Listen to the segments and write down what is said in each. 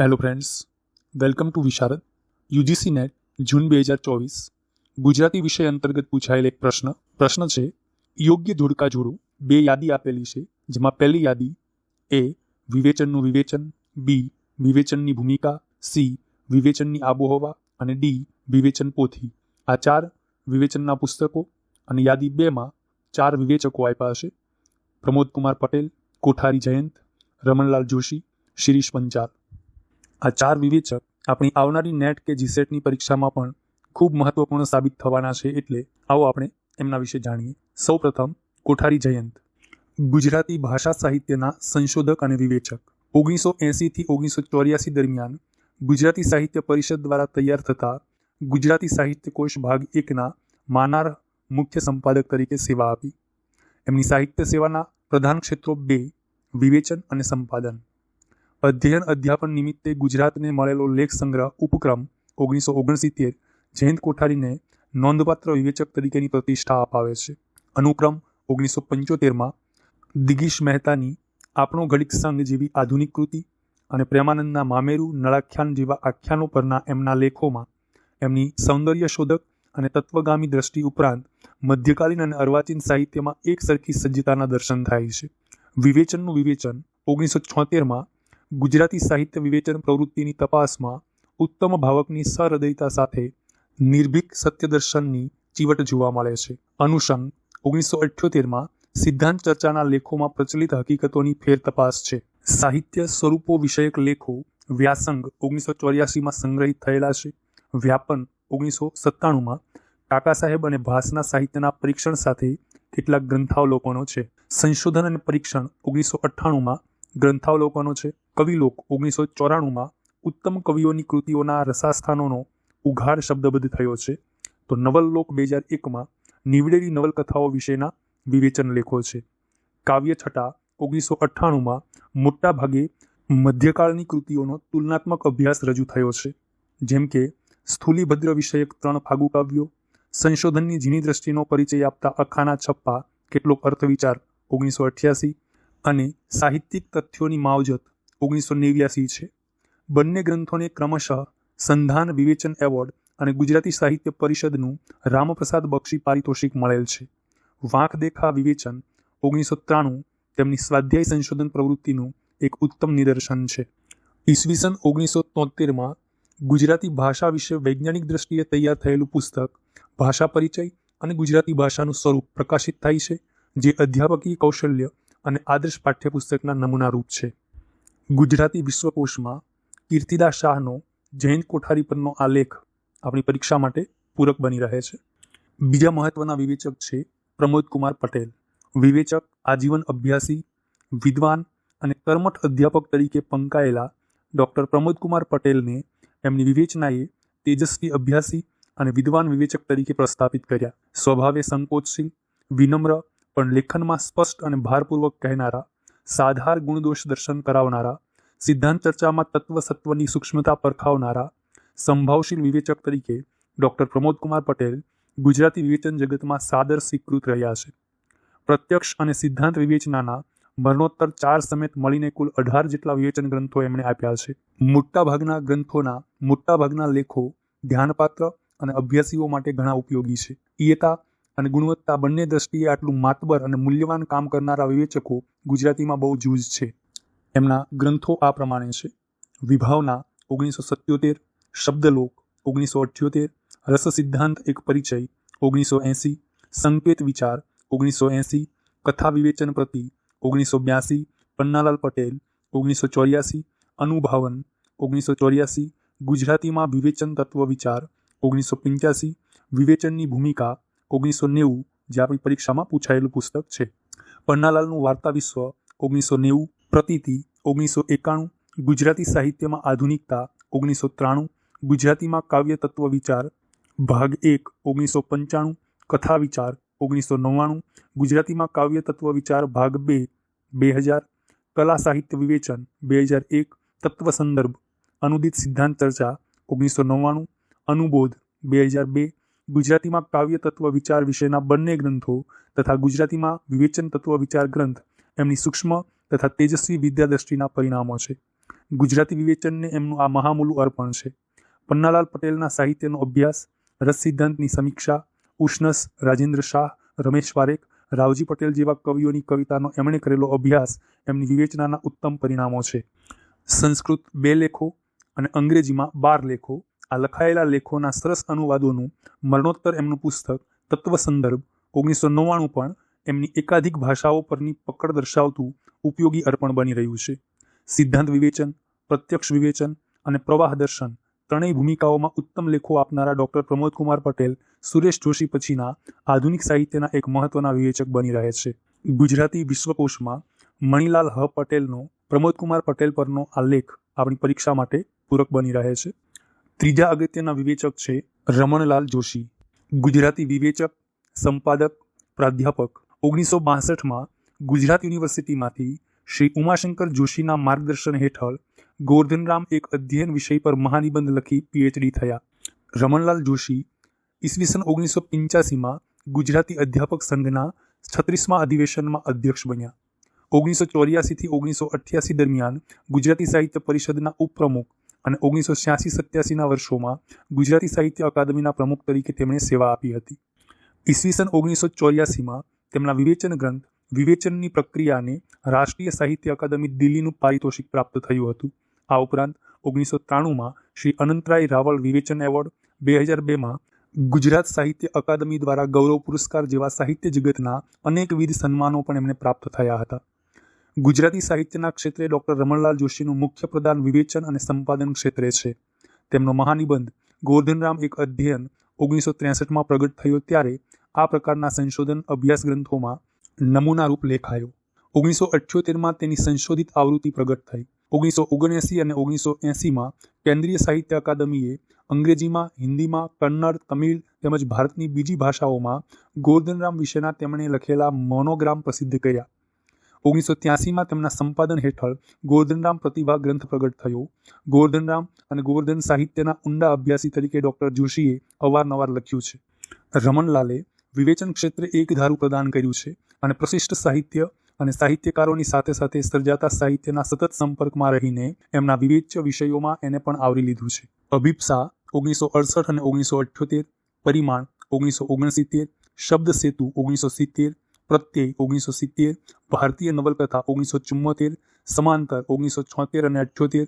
Hello friends welcome to Visharad UGC NET જૂન બે હજાર ચોવીસ ગુજરાતી વિષય અંતર્ગત પૂછાયેલ એક પ્રશ્ન પ્રશ્ન છે, યોગ્ય જોડકા જોડો બે યાદી આપેલી છે, જેમાં પહેલી યાદી એ વિવેચનનું વિવેચન બી વિવેચનની ભૂમિકા સી વિવેચનની આબોહવા અને ડી વિવેચન પોથી. આ ચાર વિવેચનના પુસ્તકો અને યાદી બેમાં ચાર વિવેચકો આપ્યા છે પ્રમોદ કુમાર પટેલ, કોઠારી જયંત, રમણલાલ જોશી, શિરીષ પંચાલ. આ ચાર વિવેચક આપણી આવનારી નેટ કે જીસેટની પરીક્ષામાં પણ ખૂબ મહત્વપૂર્ણ સાબિત થવાના છે એટલે આવો આપણે એમના વિશે જાણીએ. સૌપ્રથમ, કોઠારી જયંત. ગુજરાતી ભાષા સાહિત્યના સંશોધક અને વિવેચક. ઓગણીસો એંસીથી ઓગણીસો ચોર્યાસી દરમિયાન ગુજરાતી સાહિત્ય પરિષદ દ્વારા તૈયાર થતા ગુજરાતી સાહિત્ય કોશ ભાગ એકના માનાર મુખ્ય સંપાદક તરીકે સેવા આપી. એમની સાહિત્ય સેવાના પ્રધાન ક્ષેત્રો બે, વિવેચન અને સંપાદન. અધ્યયન અધ્યાપન નિમિત્તે ગુજરાતને મળેલો લેખ સંગ્રહ ઉપક્રમ ઓગણીસો ઓગણસિત્તેર જયંત કોઠારીને નોંધપાત્ર વિવેચક તરીકેની પ્રતિષ્ઠા અપાવે છે. અનુક્રમ ઓગણીસો પંચોતેરમાં દિગીશ મહેતાની આપણો ઘડિક સંઘ જેવી આધુનિક કૃતિ અને પ્રેમાનંદના મામેરુ નળાખ્યાન જેવા આખ્યાનો પરના એમના લેખોમાં એમની સૌંદર્ય શોધક અને તત્વગામી દ્રષ્ટિ ઉપરાંત મધ્યકાલીન અને અર્વાચીન સાહિત્યમાં એક સરખી સજ્જતાના દર્શન થાય છે. વિવેચનનું વિવેચન ઓગણીસો છોતેરમાં ગુજરાતી સાહિત્ય વિવેચન પ્રવૃત્તિની તપાસમાં ઉત્તમ ભાવકની સહૃદયતા સાથે નિર્ભીક સત્યદર્શનની ચીવટ જોવા મળે છે. અનુષંગ ઓગણીસો અઠ્યોતેરમાં સિદ્ધાંત ચર્ચાના લેખોમાં પ્રચલિત હકીકતોની ફેર તપાસ છે. સાહિત્ય સ્વરૂપો વિષયક લેખો વ્યાસંગ, ઓગણીસો ચોર્યાસીમાં સંગ્રહિત થયેલા છે. વ્યાપન, ઓગણીસો સત્તાણુંમાં કાકા સાહેબ અને ભાષના સાહિત્યના પરીક્ષણ સાથે કેટલાક ગ્રંથાવલોકનો છે. સંશોધન અને પરીક્ષણ, ઓગણીસો અઠ્ઠાણુંમાં ગ્રંથાવલોકનો છે. કવિલોક ઓગણીસો ચોરાણુંમાં ઉત્તમ કવિઓની કૃતિઓના રસાસ્થાનોનો ઉઘાડ શબ્દબદ્ધ થયો છે. તો નવલલોક બે હજાર એકમાં નીવડેલી નવલકથાઓ વિશેના વિવેચન લેખો છે. કાવ્ય છટા ઓગણીસો અઠ્ઠાણુંમાં મોટાભાગે મધ્યકાળની કૃતિઓનો તુલનાત્મક અભ્યાસ રજૂ થયો છે. જેમ કે સ્થૂલીભદ્ર વિષયક ત્રણ ફાગુ કાવ્યો, સંશોધનની ઝીણી દ્રષ્ટિનો પરિચય આપતા અખાના છપ્પા, કેટલોક અર્થવિચાર ઓગણીસો અઠ્યાસી, અને સાહિત્યિક તથ્યોની માવજત ઓગણીસો નેવ્યાસી છે. બંને ગ્રંથોને ક્રમશઃ સંધાન વિવેચન એવોર્ડ અને ગુજરાતી સાહિત્ય પરિષદનું રામપ્રસાદ બક્ષી પારિતોષિક મળેલ છે. વાંક દેખા વિવેચન ઓગણીસો ત્રાણું, તેમની સ્વાધ્યાય સંશોધન પ્રવૃત્તિનું એક ઉત્તમ નિદર્શન છે. ઈસવીસન ઓગણીસો તોતેરમાં ગુજરાતી ભાષા વિશે વૈજ્ઞાનિક દ્રષ્ટિએ તૈયાર થયેલું પુસ્તક ભાષા પરિચય અને ગુજરાતી ભાષાનું સ્વરૂપ પ્રકાશિત થાય છે, જે અધ્યાપકીય કૌશલ્ય અને આદર્શ પાઠ્યપુસ્તકના નમૂના રૂપ છે. ગુજરાતી વિશ્વકોશમાં કીર્તિદા શાહનો જૈન કોઠારી પરનો આ લેખ આપણી પરીક્ષા માટે પૂરક બની રહે છે. બીજા મહત્વના વિવેચક છે પ્રમોદ કુમાર પટેલ. વિવેચક, આજીવન અભ્યાસી, વિદ્વાન અને કર્મઠ અધ્યાપક તરીકે પંકાયેલા ડૉક્ટર પ્રમોદ કુમાર પટેલને એમની વિવેચનાએ તેજસ્વી અભ્યાસી અને વિદ્વાન વિવેચક તરીકે પ્રસ્થાપિત કર્યા. સ્વભાવે સંકોચશીલ, વિનમ્ર, પણ લેખનમાં સ્પષ્ટ અને ભારપૂર્વક કહેનારા સાધાર ગુણદોષ દર્શન કરાવનારા સિદ્ધાંત ચર્ચામાં તત્વ સત્વની સૂક્ષ્મતા પરખાવનારા સંભાવશીલ વિવેચક તરીકે ડૉક્ટર પ્રમોદ કુમાર પટેલ ગુજરાતી વિવેચન જગતમાં સાદર સ્વીકૃત રહ્યા છે પ્રત્યક્ષ અને સિદ્ધાંત વિવેચનાના મરણોત્તર ચાર સમેત મળીને કુલ અઢાર જેટલા વિવેચન ગ્રંથો એમણે આપ્યા છે મોટાભાગના ગ્રંથોના મોટાભાગના લેખો ધ્યાનપાત્ર અને અભ્યાસીઓ માટે ઘણા ઉપયોગી છે ઈયતા અને ગુણવત્તા બંને દ્રષ્ટિએ આટલું માતબર અને મૂલ્યવાન કામ કરનારા વિવેચકો ગુજરાતીમાં બહુ જૂજ છે. એમના ગ્રંથો આ પ્રમાણે છે. વિભાવના ઓગણીસો સત્યોતેર, શબ્દલોક ઓગણીસો અઠ્યોતેર રસ સિદ્ધાંત એક પરિચય ઓગણીસો એંસી, સંકેત વિચાર ઓગણીસો એંસી, કથા વિવેચન પ્રતિ ઓગણીસો બ્યાસી, પન્નાલાલ પટેલ ઓગણીસો ચોર્યાસી, અનુભાવન ઓગણીસો ચોર્યાસી, ગુજરાતીમાં વિવેચન તત્વ વિચાર ઓગણીસો પંચ્યાસી, વિવેચનની ભૂમિકા ઓગણીસો નેવું જે આપણી પરીક્ષામાં પૂછાયેલું પુસ્તક છે. પન્નાલાલનું વાર્તા વિશ્વ ઓગણીસો નેવું, પ્રતીતિ ઓગણીસો એકાણું, ગુજરાતી સાહિત્યમાં આધુનિકતા ઓગણીસો ત્રાણું, ગુજરાતીમાં કાવ્ય તત્વ વિચાર ભાગ એક ઓગણીસો પંચાણું, કથા વિચાર ઓગણીસો નવ્વાણું, ગુજરાતીમાં કાવ્ય તત્વ વિચાર ભાગ બે બે હજાર, કલા સાહિત્ય વિવેચન બે હજાર એક, તત્વ સંદર્ભ અનુદિત સિદ્ધાંત ચર્ચા ઓગણીસો નવ્વાણું, અનુબોધ બે હજાર બે ગુજરાતીમાં કાવ્ય તત્વ વિચાર વિશેના બંને ગ્રંથો તથા ગુજરાતીમાં વિવેચન તત્વ વિચાર ગ્રંથ એમની સૂક્ષ્મ તથા તેજસ્વી વિદ્યાદ્રષ્ટિના પરિણામો છે. ગુજરાતી વિવેચનને એમનું આ મહામૂલું અર્પણ છે. પન્નાલાલ પટેલના સાહિત્યનો અભ્યાસ, રસ સિદ્ધાંતની સમીક્ષા, ઉષ્ણસ, રાજેન્દ્ર શાહ, રમેશ પારેખ રાવજી પટેલ જેવા કવિઓની કવિતાનો એમણે કરેલો અભ્યાસ એમની વિવેચનાના ઉત્તમ પરિણામો છે. સંસ્કૃત બે લેખો અને અંગ્રેજીમાં બાર લેખો આ લખાયેલા લેખોના સરસ અનુવાદોનું મરણોત્તર એમનું પુસ્તક તત્વ સંદર્ભ ઓગણીસો નવ્વાણું પણ એમની એકાધિક ભાષાઓ પરની પકડ દર્શાવતું ઉપયોગી અર્પણ બની રહ્યું છે. સિદ્ધાંત વિવેચન, પ્રત્યક્ષ વિવેચન અને પ્રવાહ દર્શન ત્રણેય ભૂમિકાઓમાં ઉત્તમ લેખો આપનારા ડૉક્ટર પ્રમોદકુમાર પટેલ, સુરેશ જોશી પછીના આધુનિક સાહિત્યના એક મહત્વના વિવેચક બની રહે છે. ગુજરાતી વિશ્વકોશમાં મણિલાલ હ. પટેલનો, પ્રમોદકુમાર પટેલ પરનો આ લેખ આપણી પરીક્ષા માટે પૂરક બની રહે છે. ત્રીજા અગત્યના વિવેચક છે રમણલાલ જોશી. ગુજરાતી વિવેચક, સંપાદક, પ્રાધ્યાપક. ઓગણીસો બાસઠમાં ગુજરાત યુનિવર્સિટીમાંથી શ્રી ઉમાશંકર જોશીના માર્ગદર્શન હેઠળ ગોરધનરામ એક અધ્યયન વિષય પર મહાનિબંધ લખી પીએચડી થયા. રમણલાલ જોશી ઈસવીસન ઓગણીસો પંચ્યાસીમાં ગુજરાતી અધ્યાપક સંઘના છત્રીસમા અધિવેશનમાં અધ્યક્ષ બન્યા. ઓગણીસો ચોર્યાસીથી ઓગણીસો અઠ્યાસી દરમિયાન ગુજરાતી સાહિત્ય પરિષદના ઉપપ્રમુખ અને ઓગણીસો છ્યાસી સત્યાસીના વર્ષોમાં ગુજરાતી સાહિત્ય અકાદમીના પ્રમુખ તરીકે તેમણે સેવા આપી હતી. ઈસવીસન ઓગણીસો ચોર્યાસીમાં તેમના વિવેચન ગ્રંથ વિવેચનની પ્રક્રિયાને રાષ્ટ્રીય સાહિત્ય અકાદમી દિલ્હીનું પારિતોષિક પ્રાપ્ત થયું હતું. આ ઉપરાંત ઓગણીસો ત્રાણુંમાં શ્રી અનંતરાય રાવળ વિવેચન એવોર્ડ, બે હજાર બેમાં ગુજરાત સાહિત્ય અકાદમી દ્વારા ગૌરવ પુરસ્કાર જેવા સાહિત્ય જગતના અનેકવિધ સન્માનો પણ એમને પ્રાપ્ત થયા હતા. ગુજરાતી સાહિત્યના ક્ષેત્રે ડૉક્ટર રમણલાલ જોશીનું મુખ્ય પ્રદાન વિવેચન અને સંપાદન ક્ષેત્રે છે. તેમનો મહાનિબંધ ગોરધનરામ એક અધ્યયન ઓગણીસો ત્રેસઠમાં પ્રગટ થયો ત્યારે આ પ્રકારના સંશોધન અભ્યાસ ગ્રંથોમાં નમૂનારૂપ લેખાયો. ઓગણીસો અઠ્યોતેરમાં તેની સંશોધિત આવૃત્તિ પ્રગટ થઈ. ઓગણીસો ઓગણએંસી અને ઓગણીસો એંસીમાં કેન્દ્રીય સાહિત્ય અકાદમીએ અંગ્રેજીમાં, હિન્દીમાં, કન્નડ, તમિલ તેમજ ભારતની બીજી ભાષાઓમાં ગોર્ધનરામ વિશેના તેમણે લખેલા મોનોગ્રામ પ્રસિદ્ધ કર્યા. ઓગણીસો ત્યાસીમાં તેમના સંપાદન હેઠળ ગોવર્ધનરામ પ્રતિભા ગ્રંથ પ્રગટ થયો. ગોવર્ધનરામ અને ગોવર્ધન સાહિત્યના ઊંડા અભ્યાસી તરીકે ડૉક્ટર જોશીએ અવારનવાર લખ્યું છે. રમણલાલે વિવેચન ક્ષેત્રે એક ધારું પ્રદાન કર્યું છે અને પ્રશિષ્ટ સાહિત્ય અને સાહિત્યકારોની સાથે સાથે સર્જાતા સાહિત્યના સતત સંપર્કમાં રહીને એમના વિવેચ્ય વિષયોમાં એને પણ આવરી લીધું છે. અભિપ્સા ઓગણીસો અડસઠ અને ઓગણીસો અઠ્યોતેર પરિમાણ ઓગણીસો ઓગણસિત્તેર શબ્દ સેતુ ઓગણીસો સિત્તેર પ્રત્યય ઓગણીસો સિત્તેર ભારતીય નવલકથા ઓગણીસો ચુમ્મોતેર સમાંતર ઓગણીસો છોતેર અને અઠ્યોતેર,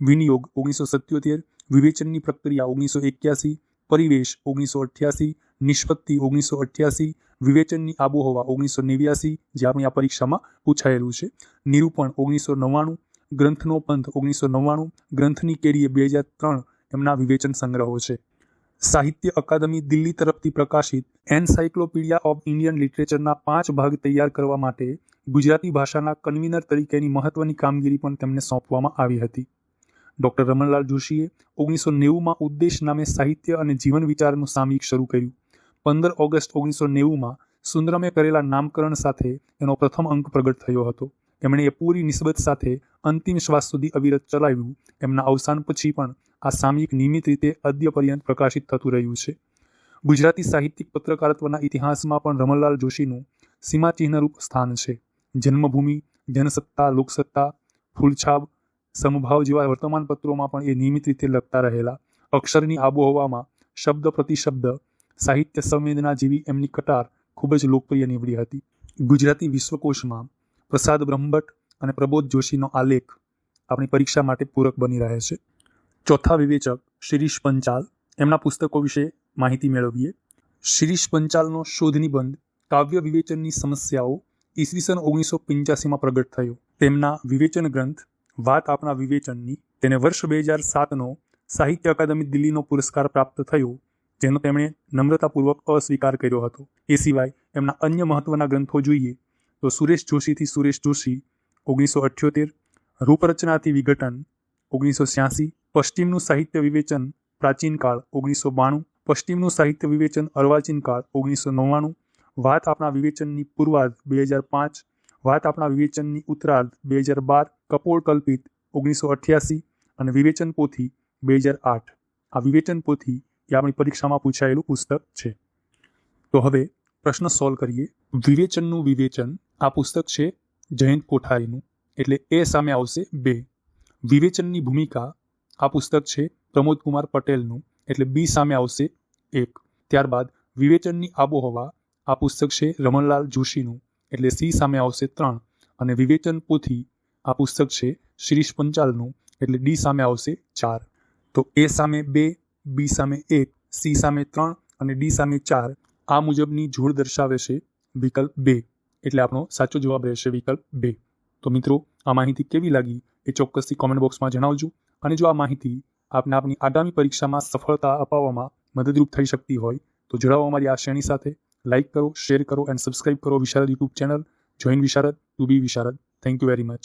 વિનિયોગ ઓગણીસો સત્યોતેર વિવેચનની પ્રક્રિયા ઓગણીસો એક્યાસી પરિવેશ ઓગણીસો અઠ્યાસી નિષ્પત્તિ ઓગણીસો અઠ્યાસી વિવેચનની આબોહવા ઓગણીસો નેવ્યાસી જે આપણી આ પરીક્ષામાં પૂછાયેલું છે. નિરૂપણ ઓગણીસો નવ્વાણું ગ્રંથનો પંથ ઓગણીસો નવ્વાણું ગ્રંથની કેરીએ બે હજાર ત્રણ, એમના વિવેચન સંગ્રહો છે. સાહિત્ય અકાદમી દિલ્હી તરફથી પ્રકાશિત એનસાયક્લોપીડિયા ઓફ ઇન્ડિયન લિટરેચરના પાંચ ભાગ તૈયાર કરવા માટે ગુજરાતી ભાષાના કન્વીનર તરીકેની મહત્વની કામગીરી પણ તેમને સોંપવામાં આવી હતી. ડૉક્ટર રમણલાલ જોશીએ ઓગણીસો નેવુંમાં ઉદ્દેશ નામે સાહિત્ય અને જીવન વિચારનું સામયિક શરૂ કર્યું. પંદર ઓગસ્ટ ઓગણીસો નેવુંમાં સુંદરમે કરેલા નામકરણ સાથે એનો પ્રથમ અંક પ્રગટ થયો હતો. એમણે એ પૂરી નિસ્બત સાથે અંતિમ શ્વાસ સુધી અવિરત ચલાવ્યું. એમના અવસાન પછી પણ આ સામયિક નિયમિત રીતે અદ્ય પર્યંત પ્રકાશિત થતું રહ્યું છે. ગુજરાતી સાહિત્યિક પત્રકારત્વના ઇતિહાસમાં પણ રમણલાલ જોશીનું સીમાચિહ્નરૂપ સ્થાન છે. જન્મભૂમિ, જનસત્તા, લોકસત્તા ફૂલછાબ સમભાવ જેવા વર્તમાનપત્રોમાં પણ એ નિયમિત રીતે લખતા રહેલા. અક્ષરની આબોહવામાં શબ્દ પ્રતિશબ્દ, સાહિત્ય સંવેદના જેવી એમની કટાર ખૂબ જ લોકપ્રિય નીવડી હતી. ગુજરાતી વિશ્વકોશમાં પ્રસાદ બ્રહ્મભટ્ટ અને પ્રબોધ જોશીનો આલેખ આપણી પરીક્ષા માટે પૂરક બની રહે છે. ચોથા વિવેચક શિરીષ પંચાલ એમના પુસ્તકો વિશે માહિતી મેળવીએ. શિરીષ પંચાલનો શોધ નિબંધ કાવ્ય વિવેચનની સમસ્યાઓ ઈસવીસન ઓગણીસો પંચ્યાસીમાં પ્રગટ થયો. તેમના વિવેચન ગ્રંથ વાત આપણા વિવેચનની તેને વર્ષ બે હજાર સાતનો સાહિત્ય અકાદમી દિલ્હીનો પુરસ્કાર પ્રાપ્ત થયો, જેનો તેમણે નમ્રતાપૂર્વક અસ્વીકાર કર્યો હતો. એ સિવાય એમના અન્ય મહત્વના ગ્રંથો જોઈએ તો સુરેશ જોશીથી સુરેશ જોશી, ઓગણીસો અઠ્યોતેર, રૂપરચનાથી વિઘટન, ઓગણીસો છ્યાસી પશ્ચિમનું સાહિત્ય વિવેચન પ્રાચીન કાળ ઓગણીસો બાણું, પશ્ચિમનું સાહિત્ય વિવેચન અર્વાચીન કાળ ઓગણીસો નવ્વાણું, વાત આપણા વિવેચનની પૂર્વાર્ધ બે હજાર પાંચ, વાત આપણા વિવેચનની ઉત્તરાર્ધ બે હજાર બાર કપોળ કલ્પિત ઓગણીસો અઠ્યાસી અને વિવેચન પોથી બે હજાર આઠ. આ વિવેચન પોથી એ આપણી પરીક્ષામાં પૂછાયેલું પુસ્તક છે. તો હવે પ્રશ્ન સોલ્વ કરીએ. વિવેચનનું વિવેચન આ પુસ્તક છે જયંત કોઠારીનું. એટલે એ સામે આવશે બે. વિવેચનની ભૂમિકા આ પુસ્તક છે પ્રમોદ કુમાર પટેલનું. એટલે બી સામે આવશે એક. ત્યારબાદ વિવેચનની આબોહવા. આ પુસ્તક છે રમણલાલ જોશીનું. એટલે સી સામે આવશે ત્રણ. અને વિવેચન પોથી. આ પુસ્તક છે શિરીષ પંચાલનું. એટલે ડી સામે આવશે ચાર. તો એ સામે બે, બી સામે એક, સી સામે ત્રણ અને ડી સામે ચાર. આ મુજબની જોડ દર્શાવે છે વિકલ્પ બે. એટલે આપણો સાચો જવાબ રહેશે વિકલ્પ બે. તો મિત્રો, આ માહિતી કેવી લાગી એ ચોક્કસથી કોમેન્ટ બોક્સમાં જણાવજો. અને જો આ માહિતી આપને આપની આગામી પરીક્ષામાં સફળતા અપાવવામાં મદદરૂપ થઈ શકતી હોય, તો જોડાવો અમારી આ શ્રેણી સાથે. લાઇક કરો શેર કરો એન્ડ સબસ્ક્રાઇબ કરો Visharad YouTube channel join Visharad to be Visharad. Thank you very much